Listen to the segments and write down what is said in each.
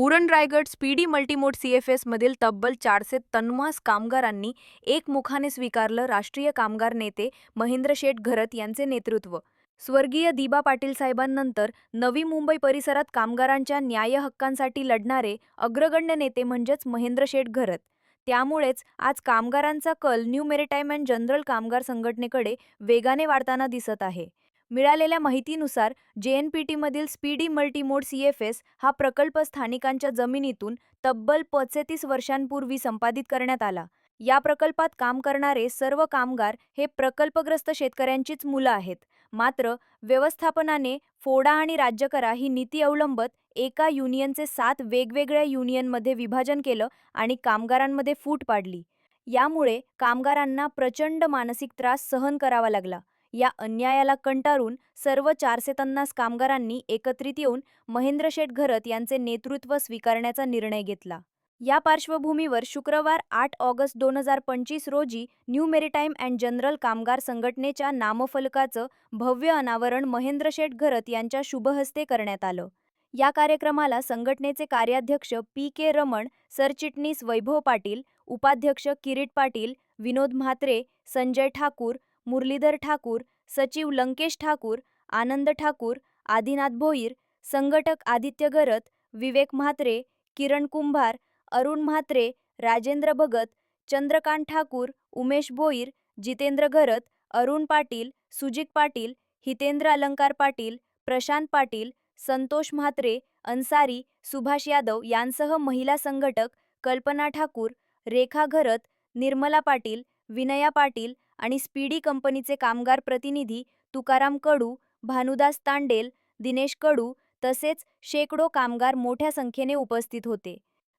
Uran Raigad speedy multimode सीएफएसमधील तब्बल चारशे तन्मास कामगारांनी एकमुखाने स्वीकारलं राष्ट्रीय कामगार नेते महेंद्र शेठ घरत यांचे नेतृत्व. स्वर्गीय दिबा पाटील साहेबांनंतर नवी मुंबई परिसरात कामगारांच्या न्याय हक्कांसाठी लढणारे अग्रगण्य नेते म्हणजेच महेंद्र शेठ घरत. त्यामुळेच आज कामगारांचा कल न्यू मेरिटाईम अँड जनरल कामगार संघटनेकडे वेगाने वाढताना दिसत आहे. मिळालेल्या माहितीनुसार जेएनपीटीमधील स्पीडी मल्टीमोड सीएफएस हा प्रकल्प स्थानिकांच्या जमिनीतून तब्बल पस्तीस वर्षांपूर्वी संपादित करण्यात आला. या प्रकल्पात काम करणारे सर्व कामगार हे प्रकल्पग्रस्त शेतकऱ्यांचीच मुलं आहेत. मात्र व्यवस्थापनाने फोडा आणि राज्य करा ही नीती अवलंबत एका युनियनचे सात वेगवेगळ्या युनियनमध्ये विभाजन केलं आणि कामगारांमध्ये फूट पाडली. यामुळे कामगारांना प्रचंड मानसिक त्रास सहन करावा लागला. या अन्यायाला कंटाळून सर्व चारशे पन्नास कामगारांनी एकत्रित येऊन महेंद्र शेठ घरत यांचे नेतृत्व स्वीकारण्याचा निर्णय घेतला. या पार्श्वभूमीवर शुक्रवार आठ ऑगस्ट दोन हजार पंचवीस रोजी न्यू मेरिटाईम अँड जनरल कामगार संघटनेच्या नामफलकाचं भव्य अनावरण महेंद्र शेठ घरत यांच्या शुभहस्ते करण्यात आलं. या कार्यक्रमाला संघटनेचे कार्याध्यक्ष पी के रमण सरचिटणीस वैभव पाटील उपाध्यक्ष किरीट पाटील विनोद म्हात्रे संजय ठाकूर मुरलीधर ठाकूर सचिव लंकेश ठाकूर आनंद ठाकूर आदिनाथ भोईर संघटक आदित्य गरत विवेक म्हात्रे किरण कुंभार अरुण म्हात्रे राजेंद्र भगत चंद्रकांत ठाकूर उमेश भोईर जितेंद्र घरत अरुण पाटील सुजित पाटील हितेंद्र अलंकार पाटील प्रशांत पाटील संतोष म्हात्रे अन्सारी सुभाष यादव यांसह महिला संघटक कल्पना ठाकूर रेखा घरत निर्मला पाटील विनया पाटील आणि स्पीडी कंपनीचे कामगार प्रतिनिधी तुकाराम कडू भानुदास तांडेल दिनेश कडू तसेच शेकडो कामगार मोठ्या संख्येने उपस्थित होते.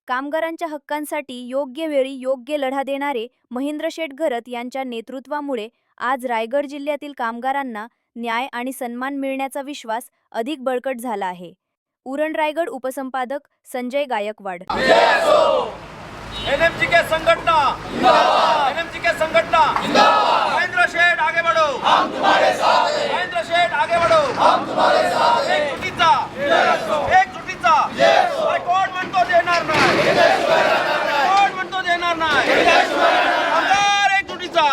कामगारांच्या हक्कांसाठी योग्य वेळी योग्य लढा देणारे महेंद्र शेठ घरत यांच्या नेतृत्वामुळे आज रायगड जिल्ह्यातील कामगारांना न्याय आणि सन्मान मिळण्याचा विश्वास अधिक बळकट झाला आहे. उरण रायगड उपसंपादक संजय गायकवाड. एनएमजी के एनएमजी के हम तुम्हारे साथ हैं। महेंद्र शेठ आगे बढ़ो। हम तुम्हारे साथ हैं। एक चुटीचा। एक चुटीचा। अरे कोण म्हणतो देणार नाही। कोण म्हणतो देणार नाही। आमदार एक चुटीचा।